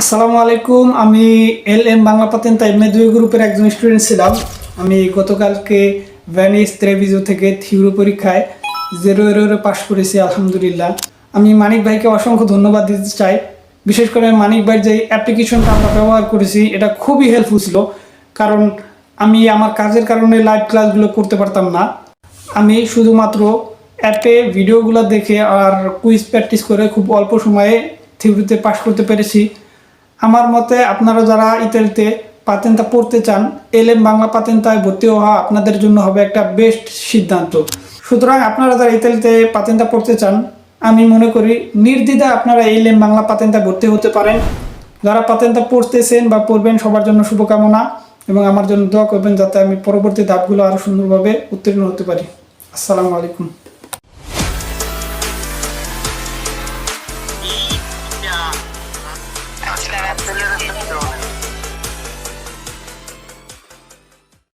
আসসালামু আলাইকুম। আমি এল এম বাংলা পাতেন্তা এমএ দুই গ্রুপের একজন স্টুডেন্ট ছিলাম। আমি গতকালকে ভ্যানিস ত্রেভিজো থেকে থিওরি পরীক্ষায় জিরো এরোরে পাশ করেছি, আলহামদুলিল্লাহ। আমি মানিক ভাইকে অসংখ্য ধন্যবাদ দিতে চাই। বিশেষ করে মানিক ভাইয়ের যে অ্যাপ্লিকেশনটা আমরা ব্যবহার করেছি, এটা খুবই হেল্পফুল ছিল। কারণ আমি আমার কাজের কারণে লাইভ ক্লাসগুলো করতে পারতাম না। আমি শুধুমাত্র অ্যাপে ভিডিওগুলো দেখে আর কুইজ প্র্যাকটিস করে খুব অল্প সময়ে থিওরিতে পাশ করতে পেরেছি। আমার মতে আপনারা যারা ইতালিতে পাতেন্তা পড়তে চান এল এম বাংলা পাতেন্তায় ভর্তি হওয়া আপনাদের জন্য হবে একটা বেস্ট সিদ্ধান্ত। সুতরাং আপনারা যারা ইতালিতে পাতেন্তা পড়তে চান, আমি মনে করি নির্দ্বিধা আপনারা এল এম বাংলা পাতেন্তা ভর্তি হতে পারেন। যারা পাতেন্তা পড়তেছেন বা পড়বেন, সবার জন্য শুভকামনা এবং আমার জন্য দোয়া করবেন যাতে আমি পরবর্তী ধাপগুলো আরও সুন্দরভাবে উত্তীর্ণ হতে পারি। আসসালামু আলাইকুম। Gracias.